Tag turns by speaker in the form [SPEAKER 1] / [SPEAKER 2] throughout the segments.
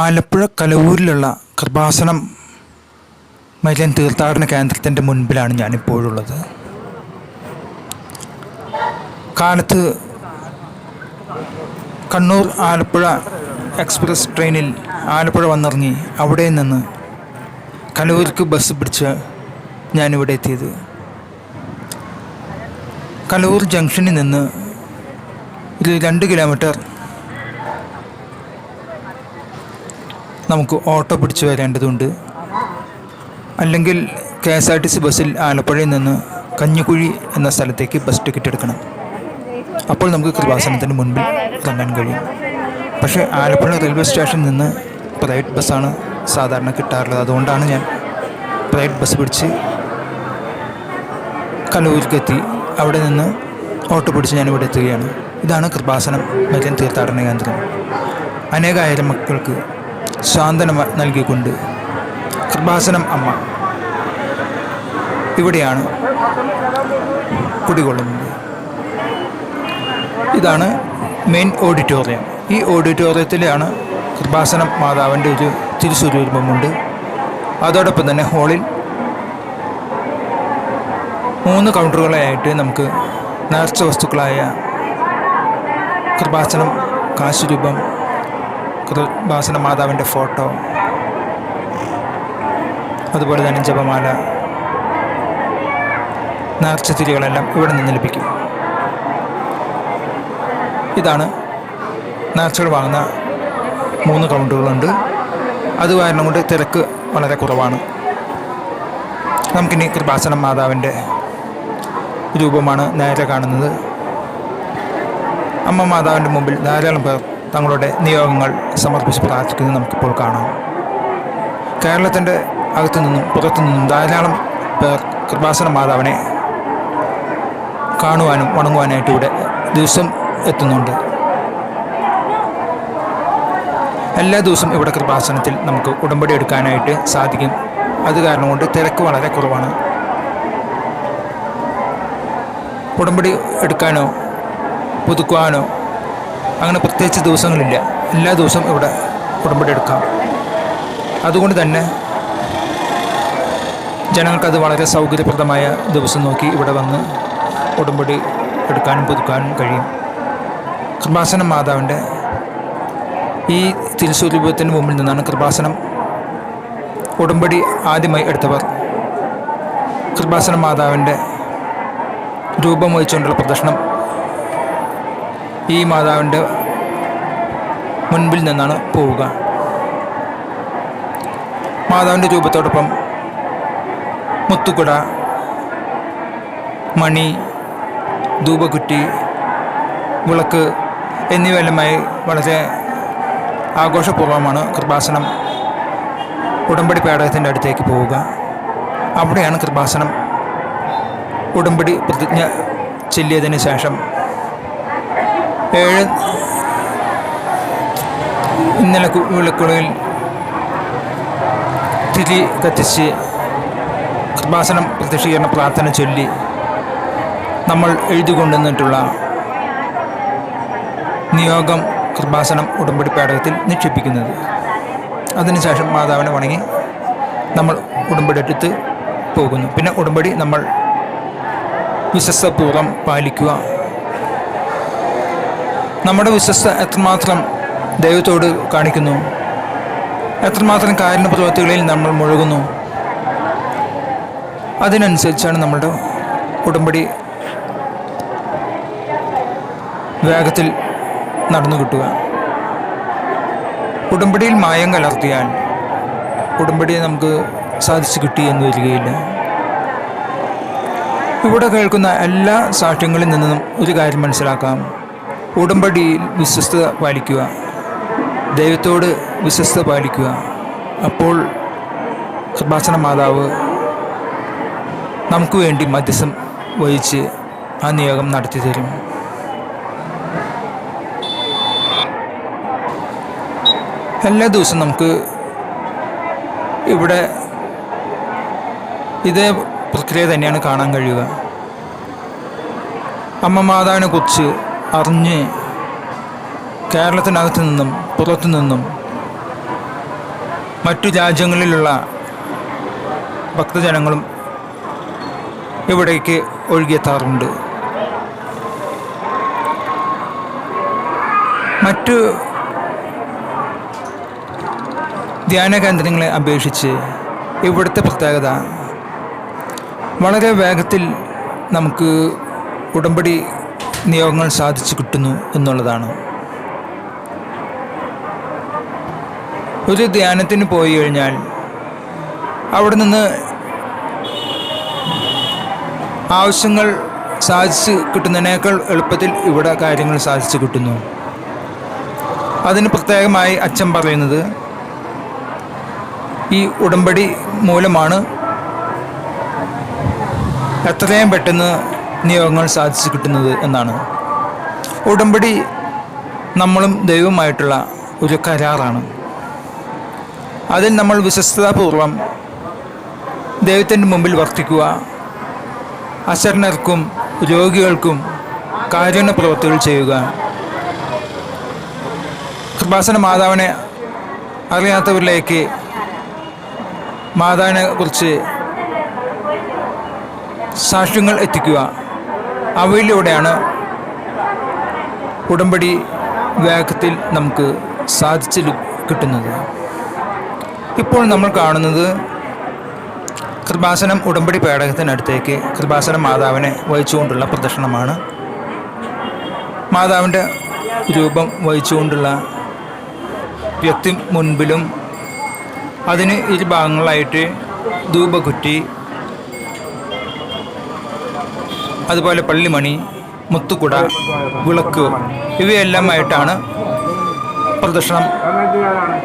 [SPEAKER 1] ആലപ്പുഴ കലവൂരിലുള്ള കൃപാസനം മൈലൻ തീർത്ഥാടന കേന്ദ്രത്തിന്റെ മുൻപിലാണ് ഞാനിപ്പോഴുള്ളത്. കാലത്ത് കണ്ണൂർ ആലപ്പുഴ എക്സ്പ്രസ് ട്രെയിനിൽ ആലപ്പുഴ വന്നിറങ്ങി അവിടെ നിന്ന് കലൂർക്ക് ബസ് പിടിച്ച് ഞാനിവിടെ എത്തിയത്. കലൂർ ജംഗ്ഷനിൽ നിന്ന് ഒരു രണ്ട് കിലോമീറ്റർ നമുക്ക് ഓട്ടോ പിടിച്ചു വരേണ്ടതുണ്ട്. അല്ലെങ്കിൽ K S R T C ബസ്സിൽ ആലപ്പുഴയിൽ നിന്ന് കഞ്ഞിക്കുഴി എന്ന സ്ഥലത്തേക്ക് ബസ് ടിക്കറ്റ് എടുക്കണം. അപ്പോൾ നമുക്ക് കൃപാസനത്തിന് മുൻപിൽ തങ്ങാൻ കഴിയും. പക്ഷേ ആലപ്പുഴ റെയിൽവേ സ്റ്റേഷനിൽ നിന്ന് പ്രൈവറ്റ് ബസ്സാണ് സാധാരണ കിട്ടാറുള്ളത്. അതുകൊണ്ടാണ് ഞാൻ പ്രൈവറ്റ് ബസ് പിടിച്ച് കലൂരിലെത്തി അവിടെ നിന്ന് ഓട്ടോ പിടിച്ച് ഞാൻ ഇവിടെ എത്തുകയാണ്. ഇതാണ് കൃപാസനം മരിയൻ തീർത്ഥാടന കേന്ദ്രം. അനേകായിരം മക്കൾക്ക് സാന്ത്വനം നൽകിക്കൊണ്ട്. കൃപാസനം അമ്മ. ഇവിടെയാണ് കുടികൊള്ളുന്നത്. ഇതാണ് മെയിൻ ഓഡിറ്റോറിയം ഈ ഓഡിറ്റോറിയത്തിലാണ് കൃപാസനം മാതാവിന്റെ ഒരു തിരുസ്വരൂപമുണ്ട്. അതോടൊപ്പം തന്നെ ഹോളിൽ മൂന്ന് കൗണ്ടറുകളായിട്ട് നമുക്ക് നേർച്ച വസ്തുക്കളായ കൃപാസനം കാശുരൂപം കൃപാസന മാതാവിന്റെ ഫോട്ടോ. അതുപോലെ തന്നെ ജപമാല. നേർച്ച തിരികളെല്ലാം ഇവിടെ നിന്ന് ലഭിക്കും. ഇതാണ് നേർച്ചകൾ വാങ്ങുന്ന മൂന്ന് കൗണ്ടറുകളുണ്ട് അത് കാരണം കൊണ്ട് തിരക്ക് വളരെ കുറവാണ്. നമുക്കിനി കൃപാസനം മാതാവിന്റെ രൂപമാണ് നേരെ കാണുന്നത്. അമ്മ മാതാവിന്റെ മുമ്പിൽ ധാരാളം പേർ തങ്ങളുടെ നിയോഗങ്ങൾ സമർപ്പിച്ച് പ്രാർത്ഥിക്കുന്നത് നമുക്കിപ്പോൾ കാണാം. കേരളത്തിന്റെ അകത്തു നിന്നും പുറത്തു നിന്നും ധാരാളം പേർ കൃപാസന മാതാവിനെ കാണുവാനും വണങ്ങുവാനായിട്ട് ഇവിടെ ദിവസം എത്തുന്നുണ്ട്. എല്ലാ ദിവസവും ഇവിടെ കൃപാസനത്തിൽ നമുക്ക് ഉടമ്പടി എടുക്കാനായിട്ട് സാധിക്കും. അത് കാരണം കൊണ്ട് തിരക്ക് വളരെ കുറവാണ്. ഉടമ്പടി എടുക്കാനോ പുതുക്കുവാനോ അങ്ങനെ പ്രത്യേകിച്ച് ദിവസങ്ങളില്ല. എല്ലാ ദിവസവും ഇവിടെ ഉടമ്പടി എടുക്കാം. അതുകൊണ്ട് തന്നെ ജനങ്ങൾക്കത് വളരെ സൗകര്യപ്രദമായ ദിവസം നോക്കി ഇവിടെ വന്ന് ഉടമ്പടി എടുക്കാനും പുതുക്കാനും കഴിയും. കൃപാസനം മാതാവിന്റെ ഈ തിരുസ്വരൂപത്തിന് മുമ്പിൽ നിന്നാണ് കൃപാസനം ഉടമ്പടി ആദ്യമായി എടുത്തവർ. കൃപാസന മാതാവിന്റെ രൂപം വഹിച്ചുകൊണ്ടുള്ള പ്രദർശനം ഈ മാതാവിന്റെ മുൻപിൽ നിന്നാണ് പോവുക. മാതാവിന്റെ രൂപത്തോടൊപ്പം മുത്തുകുട മണി ധൂപകുറ്റി വിളക്ക് എന്നിവയെല്ലാമായി വളരെ ആഘോഷപൂർവമാണ് കൃപാസനം ഉടമ്പടി പേടകത്തിന്റെ അടുത്തേക്ക് പോവുക. അവിടെയാണ് കൃപാസനം ഉടമ്പടി പ്രതിജ്ഞ ചൊല്ലിയതിന് ശേഷം ഏഴ് ഇന്നലെ വിളക്കുകളിൽ തിരി കത്തിച്ച് കൃപാസനം പ്രത്യക്ഷീകരണ പ്രാർത്ഥന ചൊല്ലി നമ്മൾ എഴുതിക്കൊണ്ടുവന്നിട്ടുള്ള നിയോഗം കൃപാസനം ഉടമ്പടി പേടകത്തിൽ നിക്ഷേപിക്കുന്നത്. അതിനുശേഷം മാതാവിനെ വണങ്ങി നമ്മൾ ഉടമ്പടി എടുത്ത് പോകുന്നു. പിന്നെ ഉടമ്പടി നമ്മൾ വിശ്വസ്തപൂർവം പാലിക്കുക. നമ്മുടെ വിശ്വസ്ത എത്രമാത്രം ദൈവത്തോട് കാണിക്കുന്നു? എത്രമാത്രം കാരുണ്യ പ്രവൃത്തികളിൽ നമ്മൾ മുഴുകുന്നു? അതിനനുസരിച്ചാണ് നമ്മുടെ ഉടമ്പടി വേഗത്തിൽ നടന്നു കിട്ടുക. ഉടമ്പടിയിൽ മായം കലർത്തിയാൽ ഉടമ്പടിയെ നമുക്ക് സാധിച്ചു കിട്ടി എന്ന് വരികയില്ല. ഇവിടെ കേൾക്കുന്ന എല്ലാ സാക്ഷ്യങ്ങളിൽ നിന്നും ഒരു കാര്യം മനസ്സിലാക്കാം. ഉടമ്പടിയിൽ വിശ്വസ്തത പാലിക്കുക. ദൈവത്തോട് വിശ്വസ്തത പാലിക്കുക. അപ്പോൾ കൃപാസന മാതാവ് നമുക്ക് വേണ്ടി മധ്യസ്ഥം വഹിച്ച് ആ നിയോഗം നടത്തി തരും. എല്ലാ ദിവസവും നമുക്ക് ഇവിടെ ഇതേ പ്രക്രിയ തന്നെയാണ് കാണാൻ കഴിയുക. അമ്മ മാതാവിനെ കുറിച്ച് അറിഞ്ഞ് കേരളത്തിനകത്തു നിന്നും പുറത്തു നിന്നും മറ്റു രാജ്യങ്ങളിലുള്ള ഭക്തജനങ്ങളും ഇവിടേക്ക് ഒഴുകിയെത്താറുണ്ട്. മറ്റു ധ്യാന കേന്ദ്രങ്ങളെ അപേക്ഷിച്ച് ഇവിടുത്തെ പ്രത്യേകത വളരെ വേഗത്തിൽ നമുക്ക് ഉടമ്പടി നിയോഗങ്ങൾ സാധിച്ചു കിട്ടുന്നു എന്നുള്ളതാണ്. ഒരു ധ്യാനത്തിന് പോയി കഴിഞ്ഞാൽ അവിടെ നിന്ന് ആവശ്യങ്ങൾ സാധിച്ച് കിട്ടുന്നതിനേക്കാൾ എളുപ്പത്തിൽ ഇവിടെ കാര്യങ്ങൾ സാധിച്ചു കിട്ടുന്നു. അതിന് പ്രത്യേകമായി അച്ഛൻ പറയുന്നത് ഈ ഉടമ്പടി മൂലമാണ് എത്രയും പെട്ടെന്ന് നിയോഗങ്ങൾ സാധിച്ചു കിട്ടുന്നത് എന്നാണ്. ഉടമ്പടി നമ്മളും ദൈവവുമായിട്ടുള്ള ഒരു കരാറാണ്. അതിൽ നമ്മൾ വിശ്വസ്തതാപൂർവം ദൈവത്തിന്റെ മുമ്പിൽ വർത്തിക്കുക അശരണർക്കും രോഗികൾക്കും കാരുണ്യ പ്രവൃത്തികൾ ചെയ്യുക. കൃപാസന മാതാവിനെ അറിയാത്തവരിലേക്ക് മാതാവിനെ കുറിച്ച് സാക്ഷ്യങ്ങൾ എത്തിക്കുക. അവയിലൂടെയാണ് ഉടമ്പടി വേഗത്തിൽ നമുക്ക് സാധിച്ചു കിട്ടുന്നത്. ഇപ്പോൾ നമ്മൾ കാണുന്നത് കൃപാസനം ഉടമ്പടി പേടകത്തിനടുത്തേക്ക് കൃപാസനം മാതാവിനെ വഹിച്ചുകൊണ്ടുള്ള പ്രദർശനമാണ്. മാതാവിന്റെ രൂപം വഹിച്ചുകൊണ്ടുള്ള വ്യക്തി മുൻപിലും അതിന് ഇരു ഭാഗങ്ങളായിട്ട് ധൂപകുറ്റി അതുപോലെ പള്ളിമണി മുത്തുകുട വിളക്ക് ഇവയെല്ലാമായിട്ടാണ് പ്രദർശനം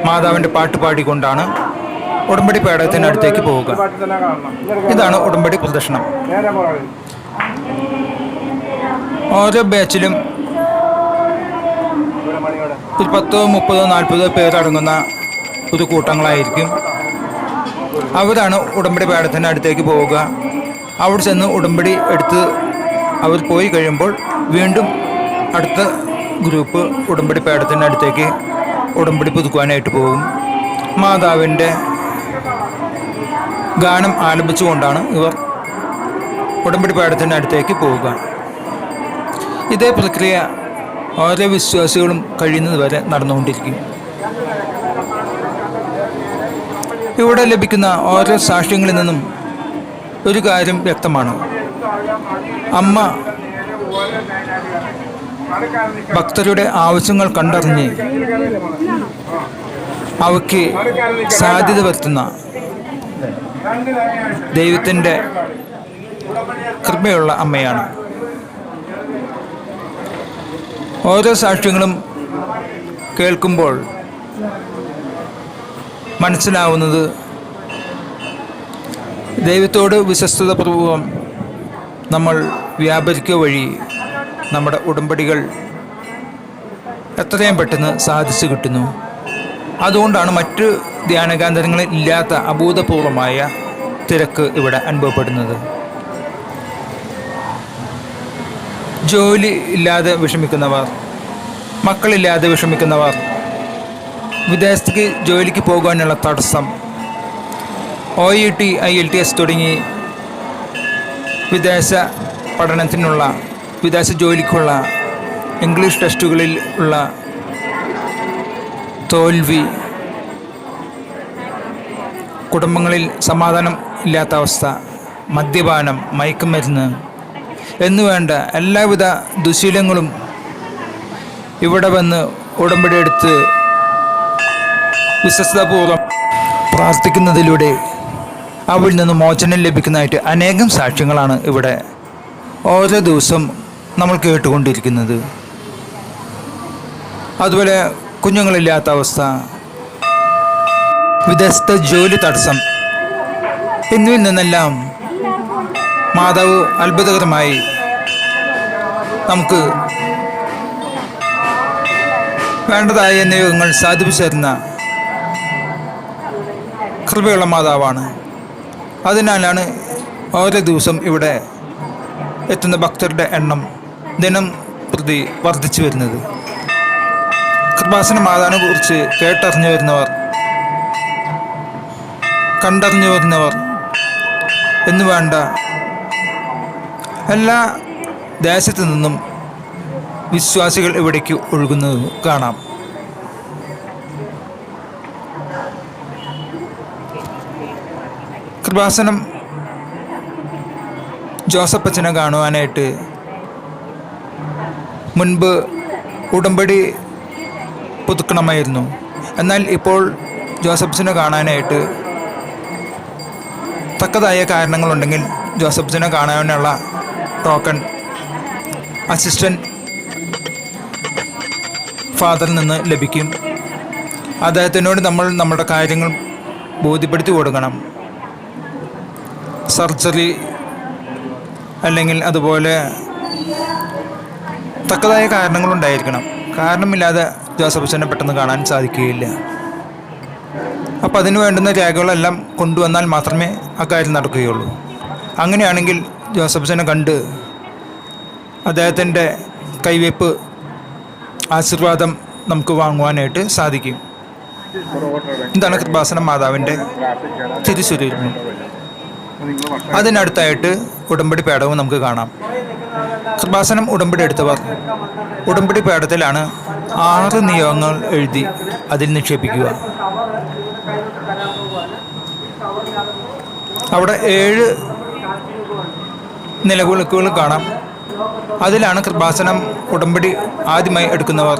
[SPEAKER 1] മാതാവിന്റെ പാട്ട് പാടിക്കൊണ്ടാണ് ഉടമ്പടി പേടകത്തിനടുത്തേക്ക് പോവുക. ഇതാണ് ഉടമ്പടി പ്രദർശനം. ഓരോ ബാച്ചിലും ഒരു പത്തോ മുപ്പതോ നാൽപ്പതോ പേരടങ്ങുന്ന ഒരു കൂട്ടങ്ങളായിരിക്കും. അവരാണ് ഉടമ്പടി പേടത്തിന്റെ അടുത്തേക്ക് പോവുക. അവിടെ ചെന്ന് ഉടമ്പടി എടുത്ത് അവർ പോയി കഴിയുമ്പോൾ വീണ്ടും അടുത്ത ഗ്രൂപ്പ് ഉടമ്പടി പേടത്തിന്റെ അടുത്തേക്ക് ഉടമ്പടി പുതുക്കുവാനായിട്ട് പോകും. മാതാവിന്റെ ഗാനം ആലപിച്ചുകൊണ്ടാണ് ഇവർ ഉടമ്പടി പേടത്തിന്റെ അടുത്തേക്ക് പോവുക. ഇതേ പ്രക്രിയ ഓരോ വിശ്വാസികളും കഴിയുന്നത് വരെ നടന്നുകൊണ്ടിരിക്കും. ഇവിടെ ലഭിക്കുന്ന ഓരോ സാക്ഷ്യങ്ങളിൽ നിന്നും ഒരു കാര്യം വ്യക്തമാണ്. അമ്മ ഭക്തരുടെ ആവശ്യങ്ങൾ കണ്ടറിഞ്ഞ് അവയ്ക്ക് സാധ്യത വരുത്തുന്ന ദൈവത്തിന്റെ കൃപയുള്ള അമ്മയാണ്. ഓരോ സാക്ഷ്യങ്ങളും കേൾക്കുമ്പോൾ മനസ്സിലാവുന്നത് ദൈവത്തോട് വിശ്വസ്തതപൂർവം നമ്മൾ വ്യാപരിക്കുക വഴി നമ്മുടെ ഉടമ്പടികൾ എത്രയും പെട്ടെന്ന് സാധിച്ചു കിട്ടുന്നു. അതുകൊണ്ടാണ് മറ്റ് ധ്യാനകേന്ദ്രങ്ങളിൽ ഇല്ലാത്ത അഭൂതപൂർവമായ തിരക്ക് ഇവിടെ അനുഭവപ്പെടുന്നത്. ജോലി ഇല്ലാതെ വിഷമിക്കുന്നവർ മക്കളില്ലാതെ വിഷമിക്കുന്നവർ വിദേശത്തേക്ക് ജോലിക്ക് പോകാനുള്ള തടസ്സം O E T I L T S തുടങ്ങി വിദേശ പഠനത്തിനുള്ള വിദേശ ജോലിക്കുള്ള ഇംഗ്ലീഷ് ടെസ്റ്റുകളിൽ ഉള്ള തോൽവി കുടുംബങ്ങളിൽ സമാധാനം ഇല്ലാത്ത അവസ്ഥ മദ്യപാനം മയക്കുമരുന്ന് എന്നുവേണ്ട എല്ലാവിധ ദുശീലങ്ങളും ഇവിടെ വന്ന് ഉടമ്പടിയെടുത്ത് വിശ്വസ്തപൂർവം പ്രാർത്ഥിക്കുന്നതിലൂടെ അവരിൽ നിന്ന് മോചനം ലഭിക്കുന്നതായിട്ട് അനേകം സാക്ഷ്യങ്ങളാണ് ഇവിടെ ഓരോ ദിവസം നമ്മൾ കേട്ടുകൊണ്ടിരിക്കുന്നത്. അതുപോലെ കുഞ്ഞുങ്ങളില്ലാത്ത അവസ്ഥ വിദേശത്തെ ജോലി തടസ്സം എന്നിവയിൽ നിന്നെല്ലാം മാതാവ് അത്ഭുതകരമായി നമുക്ക് വേണ്ടതായ നിയോഗങ്ങൾ സാധിപ്പിച്ചു തരുന്ന കൃപയുള്ള മാതാവാണ്. അതിനാലാണ് ഓരോ ദിവസം ഇവിടെ എത്തുന്ന ഭക്തരുടെ എണ്ണം ദിനം പ്രതി വർദ്ധിച്ചു വരുന്നത്. കൃപാസന മാതാവിനെ കുറിച്ച് കേട്ടറിഞ്ഞു വരുന്നവർ കണ്ടറിഞ്ഞു വരുന്നവർ എന്ന് വേണ്ട എല്ലാ ദേശത്തു നിന്നും വിശ്വാസികൾ ഇവിടേക്ക് ഒഴുകുന്നത് കാണാം. കൃപാസനം ജോസഫ് അച്ഛനെ കാണുവാനായിട്ട് മുൻപ് ഉടമ്പടി പുതുക്കണമായിരുന്നു. എന്നാൽ ഇപ്പോൾ ജോസഫ്സിനെ കാണാനായിട്ട് തക്കതായ കാരണങ്ങളുണ്ടെങ്കിൽ ജോസഫ്സിനെ കാണാനുള്ള ടോക്കൺ അസിസ്റ്റന്റ് ഫാദറിൽ നിന്ന് ലഭിക്കും. അദ്ദേഹത്തിനോട് നമ്മൾ നമ്മുടെ കാര്യങ്ങൾ ബോധ്യപ്പെടുത്തി കൊടുക്കണം. സർജറി അല്ലെങ്കിൽ അതുപോലെ തക്കതായ കാരണങ്ങളുണ്ടായിരിക്കണം. കാരണമില്ലാതെ ജോസഫച്ചനെ പെട്ടെന്ന് കാണാൻ സാധിക്കുകയില്ല. അപ്പോൾ അതിന് വേണ്ടുന്ന രേഖകളെല്ലാം കൊണ്ടുവന്നാൽ മാത്രമേ അക്കാര്യം നടക്കുകയുള്ളൂ. അങ്ങനെയാണെങ്കിൽ ജോസഫച്ചനെ കണ്ട് അദ്ദേഹത്തിന്റെ കൈവയ്പ് ആശീർവാദം നമുക്ക് വാങ്ങുവാനായിട്ട് സാധിക്കും. ഇതാണ് കൃപാസന മാതാവിന്റെ തിരുസ്വരൂപം. അതിനടുത്തായിട്ട് ഉടമ്പടി പേടവും നമുക്ക് കാണാം. കൃപാസനം ഉടമ്പടി എടുത്തവർ ഉടമ്പടി പേടത്തിലാണ് ആറ് നിയമങ്ങൾ എഴുതി അതിൽ നിക്ഷേപിക്കുക. അവിടെ ഏഴ് നിലവിളക്കുകൾ കാണാം. അതിലാണ് കൃപാസനം ഉടമ്പടി ആദ്യമായി എടുക്കുന്നവർ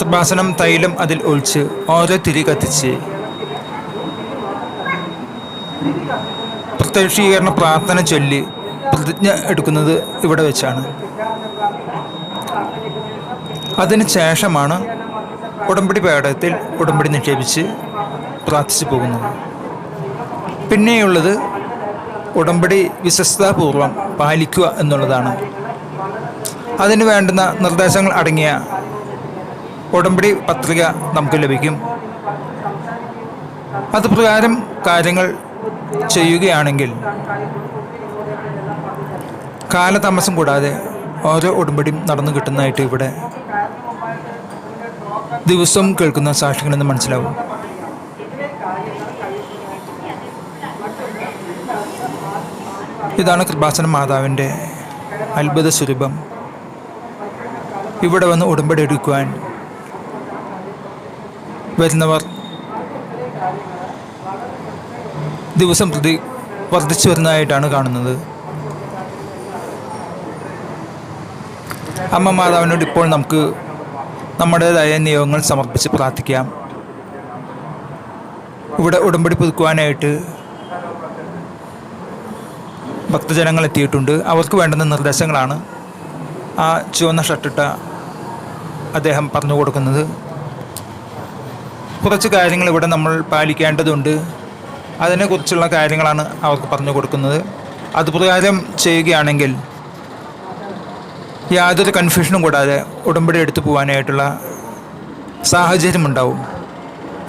[SPEAKER 1] കൃപാസനം തൈലം അതിൽ ഒഴിച്ച് ഓരോ തിരി കത്തിച്ച് പ്രത്യക്ഷീകരണ പ്രാർത്ഥന ചൊല്ലി പ്രതിജ്ഞ എടുക്കുന്നത് ഇവിടെ വെച്ചാണ്. അതിന് ശേഷമാണ് ഉടമ്പടി പേടകത്തിൽ ഉടമ്പടി നിക്ഷേപിച്ച് പ്രാർത്ഥിച്ചു പോകുന്നത്. പിന്നെയുള്ളത് ഉടമ്പടി വിശ്വസ്താപൂർവം പാലിക്കുക എന്നുള്ളതാണ്. അതിന് വേണ്ടുന്ന നിർദ്ദേശങ്ങൾ അടങ്ങിയ ഉടമ്പടി പത്രിക നമുക്ക് ലഭിക്കും. അത് പ്രകാരം കാര്യങ്ങൾ ചെയ്യുകയാണെങ്കിൽ കാലതാമസം കൂടാതെ ഓരോ ഉടമ്പടിയും നടന്നു കിട്ടുന്നതായിട്ട് ഇവിടെ ദിവസം കേൾക്കുന്ന സാക്ഷികളെന്ന് മനസ്സിലാവും. ഇതാണ് കൃപാസന മാതാവിന്റെ അത്ഭുത സ്വരൂപം. ഇവിടെ വന്ന് ഉടമ്പടി എടുക്കുവാൻ വരുന്നവർ ദിവസം പ്രതി വർദ്ധിച്ചു വരുന്നതായിട്ടാണ് കാണുന്നത്. അമ്മ മാതാവിനോട് ഇപ്പോൾ നമുക്ക് നമ്മുടേതായ നിയമങ്ങൾ സമർപ്പിച്ച് പ്രാർത്ഥിക്കാം. ഇവിടെ ഉടമ്പടി പുതുക്കുവാനായിട്ട് ഭക്തജനങ്ങൾ എത്തിയിട്ടുണ്ട്. അവർക്ക് വേണ്ടുന്ന നിർദ്ദേശങ്ങളാണ്. ആ ചുവന്ന ഷർട്ടിട്ട അദ്ദേഹം പറഞ്ഞു കൊടുക്കുന്നത്. കുറച്ച് കാര്യങ്ങൾ ഇവിടെ നമ്മൾ പാലിക്കേണ്ടതുണ്ട്. അതിനെക്കുറിച്ചുള്ള കാര്യങ്ങളാണ് അവർക്ക് പറഞ്ഞു കൊടുക്കുന്നത്. അതുപ്രകാരം ചെയ്യുകയാണെങ്കിൽ യാതൊരു കൺഫ്യൂഷനും കൂടാതെ ഉടമ്പടി എടുത്തു പോകാനായിട്ടുള്ള സാഹചര്യമുണ്ടാവും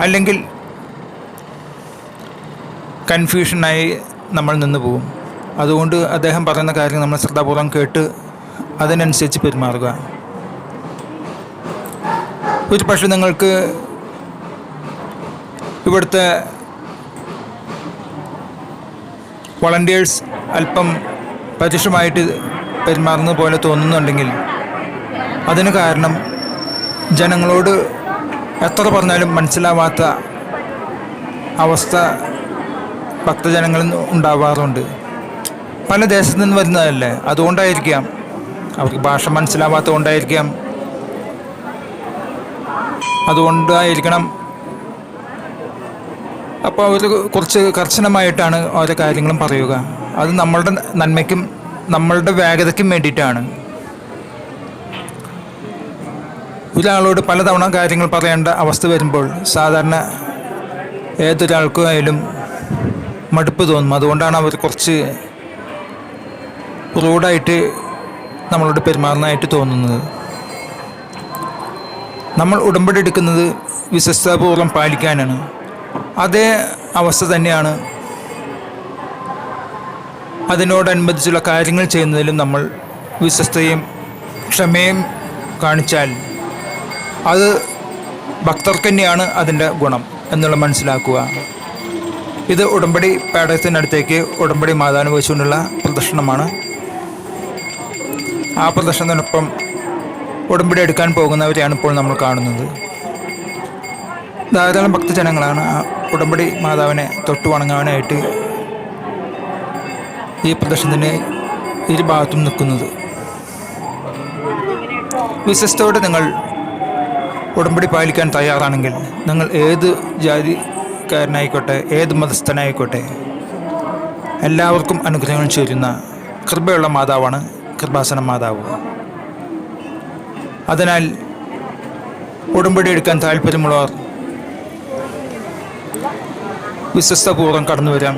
[SPEAKER 1] അല്ലെങ്കിൽ കൺഫ്യൂഷനായി നമ്മൾ നിന്ന് പോകും. അതുകൊണ്ട് അദ്ദേഹം പറയുന്ന കാര്യം നമ്മൾ ശ്രദ്ധാപൂർവം കേട്ട് അതിനനുസരിച്ച് പെരുമാറുക. ഒരു പക്ഷേ നിങ്ങൾക്ക് ഇവിടുത്തെ വളണ്ടിയേഴ്സ് അല്പം പരുഷമായിട്ട് പെരുമാറുന്നത് പോലെ തോന്നുന്നുണ്ടെങ്കിൽ അതിന് കാരണം ജനങ്ങളോട് എത്ര പറഞ്ഞാലും മനസ്സിലാവാത്ത അവസ്ഥ ഭക്തജനങ്ങളിൽ ഉണ്ടാവാറുണ്ട്. പല ദേശത്തു നിന്ന് വരുന്നതല്ലേ? അതുകൊണ്ടായിരിക്കാം. അവർക്ക് ഭാഷ മനസ്സിലാവാത്തതുകൊണ്ടായിരിക്കാം. അതുകൊണ്ടായിരിക്കണം അപ്പോൾ അവർ കുറച്ച് കർശനമായിട്ടാണ് ഓരോ കാര്യങ്ങളും പറയുക. അത് നമ്മളുടെ നന്മയ്ക്കും നമ്മളുടെ വേഗതയ്ക്കും വേണ്ടിയിട്ടാണ്. ഒരാളോട് പലതവണ കാര്യങ്ങൾ പറയേണ്ട അവസ്ഥ വരുമ്പോൾ സാധാരണ ഏതൊരാൾക്കായാലും മടുപ്പ് തോന്നും. അതുകൊണ്ടാണ് അവർ കുറച്ച് റൂഡായിട്ട് നമ്മളോട് പെരുമാറുന്നതായിട്ട് തോന്നുന്നത്. നമ്മൾ ഉടമ്പടി എടുക്കുന്നത് വിശ്വസ്തപൂർവം പാലിക്കാനാണ്. അതേ അവസ്ഥ തന്നെയാണ്. അതിനോടനുബന്ധിച്ചുള്ള കാര്യങ്ങൾ ചെയ്യുന്നതിലും നമ്മൾ വിശ്വസ്തയും ക്ഷമയും കാണിച്ചാൽ അത് ഭക്തർക്ക് തന്നെയാണ് അതിന്റെ ഗുണം എന്നുള്ള മനസ്സിലാക്കുക. ഇത് ഉടമ്പടി പേടകത്തിനടുത്തേക്ക് ഉടമ്പടി മാതാവിനെ വെച്ചുകൊണ്ടുള്ള പ്രദർശനമാണ്. ആ പ്രദർശനത്തിനൊപ്പം ഉടമ്പടി എടുക്കാൻ പോകുന്നവരെയാണ് ഇപ്പോൾ നമ്മൾ കാണുന്നത്. ധാരാളം ഭക്തജനങ്ങളാണ് ഉടമ്പടി മാതാവിനെ തൊട്ടു വണങ്ങാനായിട്ട് ഈ പ്രദർശനത്തിന് ഇരു ഭാഗത്തും നിൽക്കുന്നത്. വിശ്വസ്തയോടെ നിങ്ങൾ ഉടമ്പടി പാലിക്കാൻ തയ്യാറാണെങ്കിൽ നിങ്ങൾ ഏത് ജാതിക്കാരനായിക്കോട്ടെ ഏത് മതസ്ഥനായിക്കോട്ടെ എല്ലാവർക്കും അനുഗ്രഹങ്ങൾ ചേരുന്ന കൃപയുള്ള മാതാവാണ് കൃപാസന മാതാവ്. അതിനാൽ ഉടമ്പടി എടുക്കാൻ താല്പര്യമുള്ളവർ വിശ്വസ്തപൂർവം കടന്നു വരാം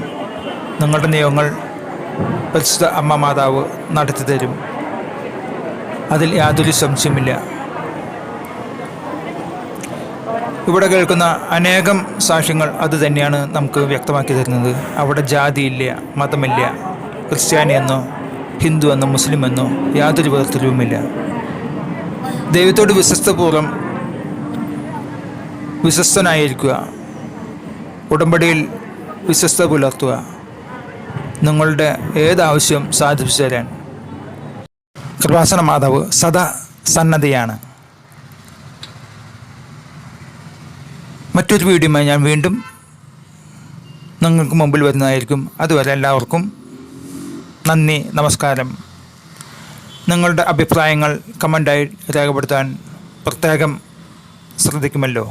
[SPEAKER 1] നിങ്ങളുടെ നിയമങ്ങൾ പരിശുദ്ധ അമ്മ മാതാവ് നടത്തി തരും. അതിൽ യാതൊരു സംശയമില്ല ഇവിടെ കേൾക്കുന്ന അനേകം സാക്ഷ്യങ്ങൾ അത് തന്നെയാണ് നമുക്ക് വ്യക്തമാക്കി തരുന്നത്. അവിടെ ജാതിയില്ല മതമില്ല ക്രിസ്ത്യാനി എന്നോ ഹിന്ദു എന്നോ മുസ്ലിം എന്നോ യാതൊരു വേർതിരിവുമില്ല. ദൈവത്തോട് വിശ്വസ്തപൂർവം വിശ്വസ്തനായിരിക്കുക. ഉടമ്പടിയിൽ വിശ്വസ്ത പുലർത്തുക നിങ്ങളുടെ ഏതാവശ്യവും സാധിപ്പിച്ചു തരാൻ. കൃപാസന മാതാവ് സദാ സന്നദ്ധയാണ്. മറ്റൊരു വീഡിയോയുമായി ഞാൻ വീണ്ടും നിങ്ങൾക്ക് മുമ്പിൽ വരുന്നതായിരിക്കും. അതുവരെ എല്ലാവർക്കും നന്ദി നമസ്കാരം. നിങ്ങളുടെ അഭിപ്രായങ്ങൾ കമന്റായി രേഖപ്പെടുത്താൻ പ്രത്യേകം ശ്രദ്ധിക്കുമല്ലോ.